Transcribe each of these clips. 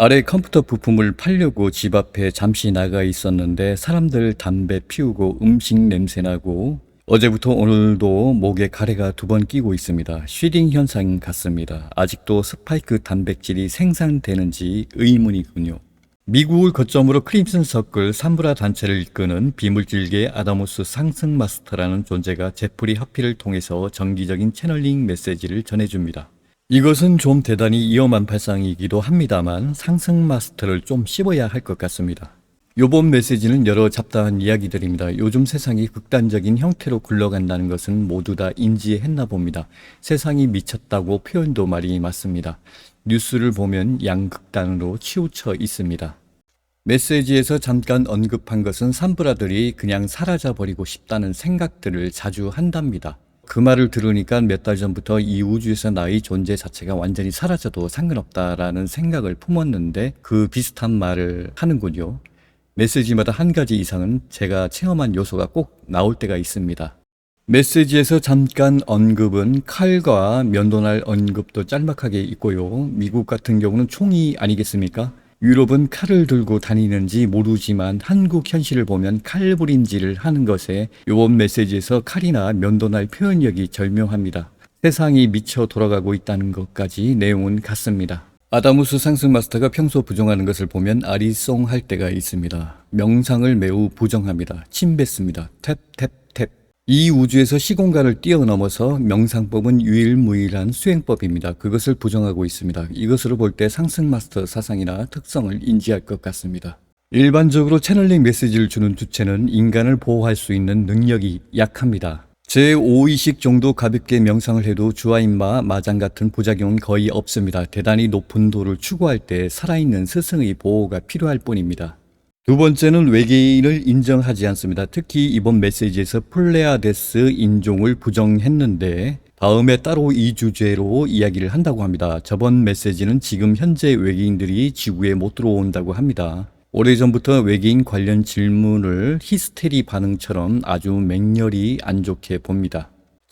아래 컴퓨터 부품을 팔려고 집 앞에 잠시 나가 있었는데 사람들 담배 피우고 음식 냄새 나고 어제부터 오늘도 목에 가래가 두 번 끼고 있습니다. 쉬딩 현상 같습니다. 아직도 스파이크 단백질이 생산되는지 의문이군요. 미국을 거점으로 크림슨 서클 삼브라 단체를 이끄는 비물질계 아다모스 상승 마스터라는 존재가 제프리 하피를 통해서 정기적인 채널링 메시지를 전해줍니다. 이것은 좀 대단히 위험한 발상이기도 합니다만 상승 마스터를 좀 씹어야 할 것 같습니다. 요번 메시지는 여러 잡다한 이야기들입니다. 요즘 세상이 극단적인 형태로 굴러간다는 것은 모두 다 인지했나 봅니다. 세상이 미쳤다고 표현도 말이 맞습니다. 뉴스를 보면 양극단으로 치우쳐 있습니다. 메시지에서 잠깐 언급한 것은 산브라들이 그냥 사라져버리고 싶다는 생각들을 자주 한답니다. 그 말을 들으니까 몇 달 전부터 이 우주에서 나의 존재 자체가 완전히 사라져도 상관없다라는 생각을 품었는데 그 비슷한 말을 하는군요. 메시지마다 한 가지 이상은 제가 체험한 요소가 꼭 나올 때가 있습니다. 메시지에서 잠깐 언급은 칼과 면도날 언급도 짤막하게 있고요. 미국 같은 경우는 총이 아니겠습니까? 유럽은 칼을 들고 다니는지 모르지만 한국 현실을 보면 칼부림질을 하는 것에 요번 메시지에서 칼이나 면도날 표현력이 절묘합니다. 세상이 미쳐 돌아가고 있다는 것까지 내용은 같습니다. 아다무스 상승 마스터가 평소 부정하는 것을 보면 아리송할 때가 있습니다. 명상을 매우 부정합니다. 침뱉습니다. 탭, 탭, 탭. 이 우주에서 시공간을 뛰어넘어서 명상법은 유일무이한 수행법입니다. 그것을 부정하고 있습니다. 이것으로 볼 때 상승 마스터 사상이나 특성을 인지할 것 같습니다. 일반적으로 채널링 메시지를 주는 주체는 인간을 보호할 수 있는 능력이 약합니다. 제5의식 정도 가볍게 명상을 해도 주아인마, 마장 같은 부작용은 거의 없습니다. 대단히 높은 도를 추구할 때 살아있는 스승의 보호가 필요할 뿐입니다. 두 번째는 외계인을 인정하지 않습니다. 특히 이번 메시지에서 플레아데스 인종을 부정했는데 다음에 따로 이 주제로 이야기를 한다고 합니다. 저번 메시지는 지금 현재 외계인들이 지구에 못 들어온다고 합니다. 오래전부터 외계인 관련 질문을 히스테리 반응처럼 아주 맹렬히 안 좋게 봅니다.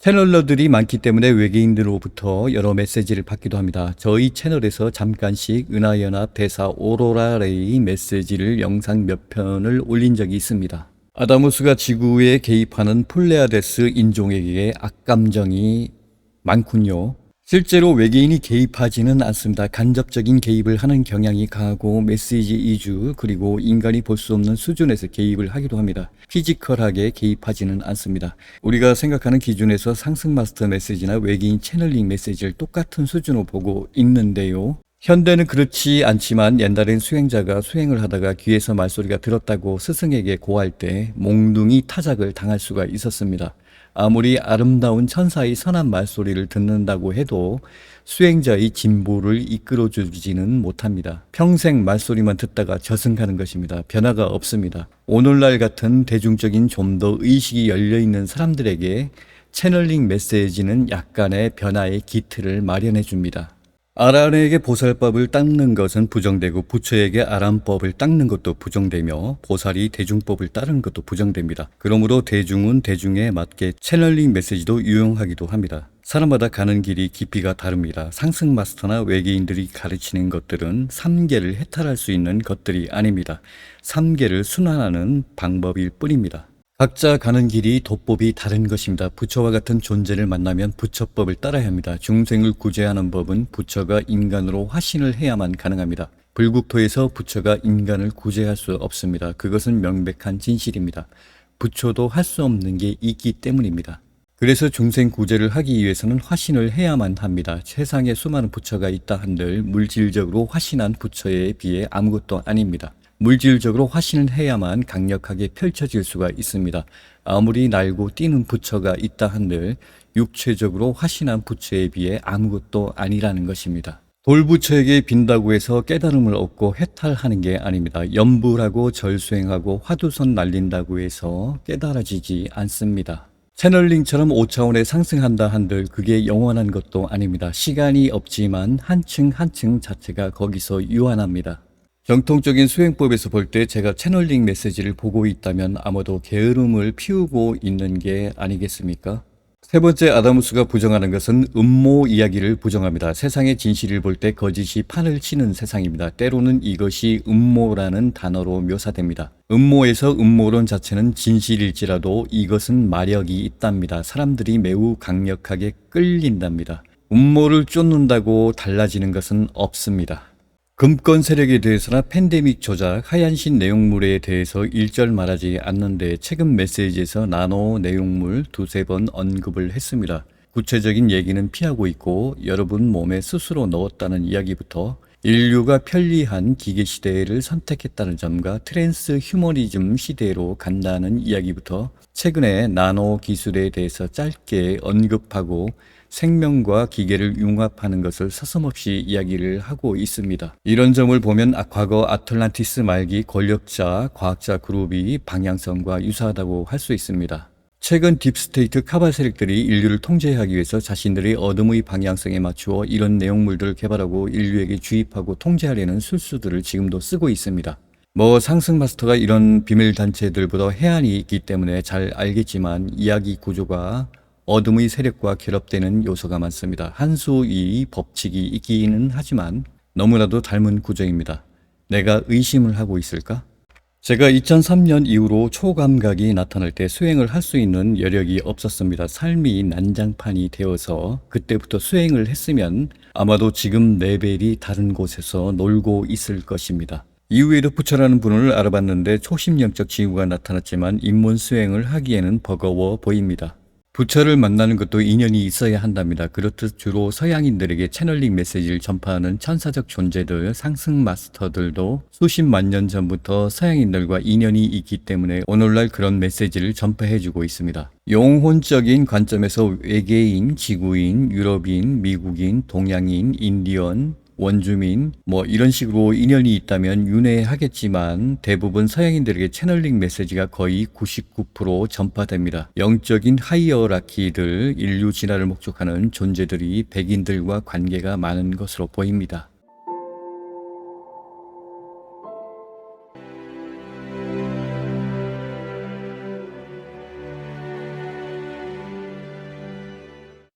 채널러들이 많기 때문에 외계인들로부터 여러 메시지를 받기도 합니다. 저희 채널에서 잠깐씩 은하연합 대사 오로라 레이 메시지를 영상 몇 편을 올린 적이 있습니다. 아다무스가 지구에 개입하는 플레아데스 인종에게 악감정이 많군요. 실제로 외계인이 개입하지는 않습니다. 간접적인 개입을 하는 경향이 강하고 메시지 이주 그리고 인간이 볼 수 없는 수준에서 개입을 하기도 합니다. 피지컬하게 개입하지는 않습니다. 우리가 생각하는 기준에서 상승 마스터 메시지나 외계인 채널링 메시지를 똑같은 수준으로 보고 있는데요. 현대는 그렇지 않지만 옛날엔 수행자가 수행을 하다가 귀에서 말소리가 들었다고 스승에게 고할 때 몽둥이 타작을 당할 수가 있었습니다. 아무리 아름다운 천사의 선한 말소리를 듣는다고 해도 수행자의 진보를 이끌어 주지는 못합니다. 평생 말소리만 듣다가 저승가는 것입니다. 변화가 없습니다. 오늘날 같은 대중적인 좀 더 의식이 열려 있는 사람들에게 채널링 메시지는 약간의 변화의 기틀을 마련해 줍니다. 아란에게 보살법을 닦는 것은 부정되고 부처에게 아란법을 닦는 것도 부정되며 보살이 대중법을 따르는 것도 부정됩니다. 그러므로 대중은 대중에 맞게 채널링 메시지도 유용하기도 합니다. 사람마다 가는 길이 깊이가 다릅니다. 상승 마스터나 외계인들이 가르치는 것들은 3계를 해탈할 수 있는 것들이 아닙니다. 3계를 순환하는 방법일 뿐입니다. 각자 가는 길이 도법이 다른 것입니다. 부처와 같은 존재를 만나면 부처법을 따라야 합니다. 중생을 구제하는 법은 부처가 인간으로 화신을 해야만 가능합니다. 불국토에서 부처가 인간을 구제할 수 없습니다. 그것은 명백한 진실입니다. 부처도 할 수 없는 게 있기 때문입니다. 그래서 중생 구제를 하기 위해서는 화신을 해야만 합니다. 세상에 수많은 부처가 있다 한들 물질적으로 화신한 부처에 비해 아무것도 아닙니다. 물질적으로 화신을 해야만 강력하게 펼쳐질 수가 있습니다. 아무리 날고 뛰는 부처가 있다 한들 육체적으로 화신한 부처에 비해 아무것도 아니라는 것입니다. 돌부처에게 빈다고 해서 깨달음을 얻고 해탈하는 게 아닙니다. 염불하고 절수행하고 화두선 날린다고 해서 깨달아지지 않습니다. 채널링처럼 5차원에 상승한다 한들 그게 영원한 것도 아닙니다. 시간이 없지만 한층 한층 자체가 거기서 유한합니다. 정통적인 수행법에서 볼 때 제가 채널링 메시지를 보고 있다면 아마도 게으름을 피우고 있는 게 아니겠습니까? 세 번째 아다무스가 부정하는 것은 음모 이야기를 부정합니다. 세상의 진실을 볼 때 거짓이 판을 치는 세상입니다. 때로는 이것이 음모라는 단어로 묘사됩니다. 음모에서 음모론 자체는 진실일지라도 이것은 마력이 있답니다. 사람들이 매우 강력하게 끌린답니다. 음모를 쫓는다고 달라지는 것은 없습니다. 금권 세력에 대해서나 팬데믹 조작, 하얀신 내용물에 대해서 일절 말하지 않는데 최근 메시지에서 나노 내용물 두세 번 언급을 했습니다. 구체적인 얘기는 피하고 있고 여러분 몸에 스스로 넣었다는 이야기부터 인류가 편리한 기계 시대를 선택했다는 점과 트랜스 휴머니즘 시대로 간다는 이야기부터 최근에 나노 기술에 대해서 짧게 언급하고 생명과 기계를 융합하는 것을 서슴없이 이야기를 하고 있습니다. 이런 점을 보면 아, 과거 아틀란티스 말기 권력자 과학자 그룹이 방향성과 유사하다고 할 수 있습니다. 최근 딥스테이트 카발 세력들이 인류를 통제하기 위해서 자신들의 어둠의 방향성에 맞추어 이런 내용물들을 개발하고 인류에게 주입하고 통제하려는 술수들을 지금도 쓰고 있습니다. 뭐 상승 마스터가 이런 비밀 단체들보다 해안이 있기 때문에 잘 알겠지만 이야기 구조가 어둠의 세력과 결합되는 요소가 많습니다. 한 수의 법칙이 있기는 하지만 너무나도 닮은 구조입니다. 내가 의심을 하고 있을까? 제가 2003년 이후로 초감각이 나타날 때 수행을 할 수 있는 여력이 없었습니다. 삶이 난장판이 되어서 그때부터 수행을 했으면 아마도 지금 레벨이 다른 곳에서 놀고 있을 것입니다. 이후에도 부처라는 분을 알아봤는데 초심령적 징후가 나타났지만 입문 수행을 하기에는 버거워 보입니다. 부처를 만나는 것도 인연이 있어야 한답니다. 그렇듯 주로 서양인들에게 채널링 메시지를 전파하는 천사적 존재들, 상승 마스터들도 수십만 년 전부터 서양인들과 인연이 있기 때문에 오늘날 그런 메시지를 전파해주고 있습니다. 영혼적인 관점에서 외계인, 지구인, 유럽인, 미국인, 동양인, 인디언, 원주민 뭐 이런 식으로 인연이 있다면 윤회하겠지만 대부분 서양인들에게 채널링 메시지가 거의 99% 전파됩니다. 영적인 하이어라키들 인류 진화를 목적하는 존재들이 백인들과 관계가 많은 것으로 보입니다.